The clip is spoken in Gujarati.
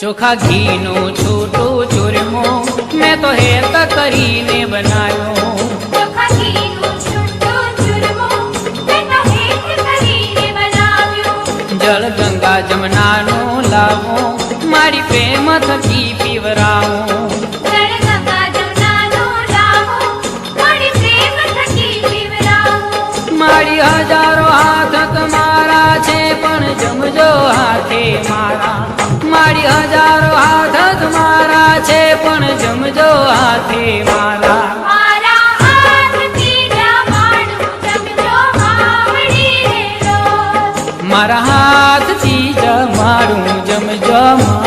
ચોખા ઘીનું છૂટું ચૂરમો મેં તો હેત કરીને બનાવ્યો. ચોખા ઘીનું છૂટું ચૂરમું મેં તો હેત કરીને બનાવ્યું. જળ ગંગા જમનાનું લાવો મારી પ્રેમ થકી પીવરાવો. મારી હજારો હાથ તમારા છે પણ જમજો હાથે મારી. મારા મારા હાથથી જમાડું જમજો આવડી